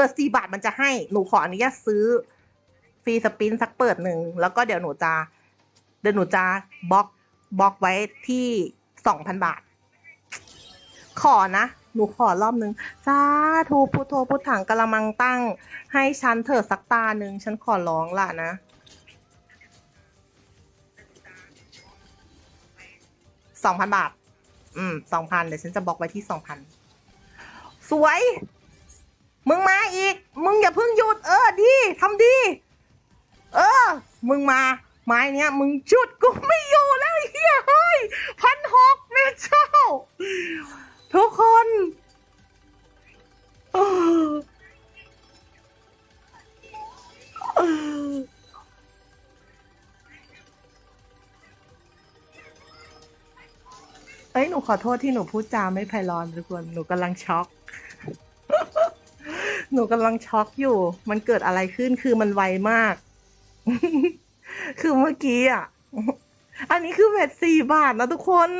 ผื่อสี่บาทมันจะให้หนูขออนุญาตซื้อฟรีสปินสักเปิดหนึ่งแล้วก็เดี๋ยวหนูจะเดี๋ยวหนูจะบล็อกบล็อกไว้ที่สองพันบาท ขอนะ หนูขอรอบนึงสาธุพุทโธพุทถังกะละมังตั้ง ให้ฉันเถิดสักตาหนึ่งฉันขอร้องล่ะนะสองพันบาท อืมสองพันเดี๋ยวฉันจะบล็อกไว้ที่สองพันสวย มึงมาอีก มึงอย่าเพิ่งหยุด เออดีทำดี เออ มึงมาไม้เนี้ยมึงจุดกูไม่อยู่แล้วเฮียเฮ้ยพันหกแม่เจ้าทุกคนเอ้ยหนูขอโทษที่หนูพูดจาไม่ไพเราะทุกคน หนูกำลังช็อก หนูกำลังช็อกอยู่ มันเกิดอะไรขึ้นคือมันไวมาก คือเมื่อกี้อะ อันนี้คือเบ็ดสี่บาทนะทุกคน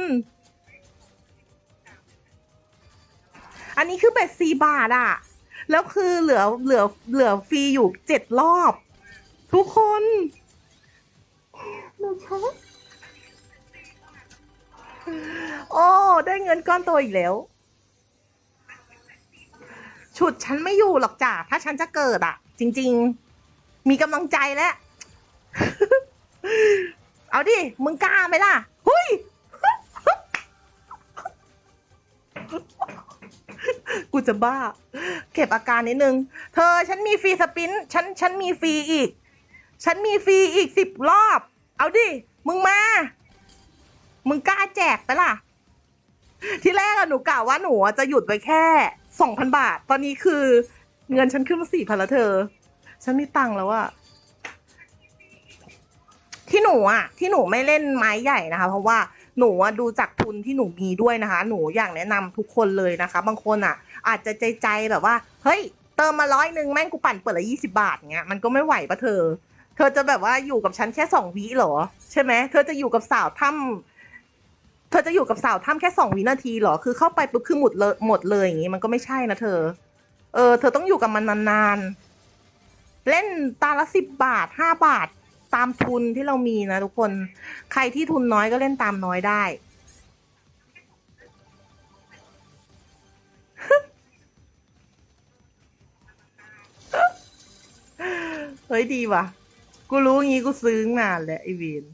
อันนี้คือเบ็ดสี่บาทอะ แล้วคือเหลือเหลือเหลือฟรีอยู่เจ็ดรอบ ทุกคนหนูช็อกโอ้ ได้เงินก้อนโตอีกแล้ว ฉุดฉันไม่อยู่หรอกจ้ะถ้าฉันจะเกิดอะจริง ๆ มีกำลังใจแล้วเอาดิ มึงกล้าไหมล่ะหุยกูจะบ้า เก็บอาการนิดนึง เธอฉันมีฟรีสปิน ฉันฉันมีฟรีอีก ฉันมีฟรีอีกสิบรอบ เอาดิ มึงมา มึงกล้าแจกไปล่ะ ที่แรกอะหนูกะว่าหนูอะจะหยุดไว้แค่สองพันบาท ตอนนี้คือ เงินฉันขึ้นมาสี่พันแล้วเธอ ฉันมีตังค์แล้วอะที่หนูอะที่หนูไม่เล่นไม้ใหญ่นะคะ เพราะว่าหนูอะดูจากทุนที่หนูมีด้วยนะคะ หนูอยากแนะนำทุกคนเลยนะคะ บางคนอะอาจจะใจใจๆแบบว่า เฮ้ย เติมมาร้อยหนึ่งแม่งกูปั่นเปิดละยี่สิบาทเงี้ยมันก็ไม่ไหวปะเธอ เธอจะแบบว่าอยู่กับฉันแค่สองวิเหรอ ใช่ไหมเธอจะอยู่กับสาวถ้ำ เธอจะอยู่กับสาวถ้ำแค่สองวินาทีเหรอ คือเข้าไปปุ๊บคือหมดเลยหมดเลยอย่างงี้มันก็ไม่ใช่นะเธอ เออ เธอต้องอยู่กับมันนานๆ เล่นตาละสิบบาทห้าบาทตามทุนที่เรามีนะทุกคน ใครที่ทุนน้อยก็เล่นตามน้อยได้ เฮ้ยดีว่ะ กูรู้งี้กูซื้อนานแหละไอเวน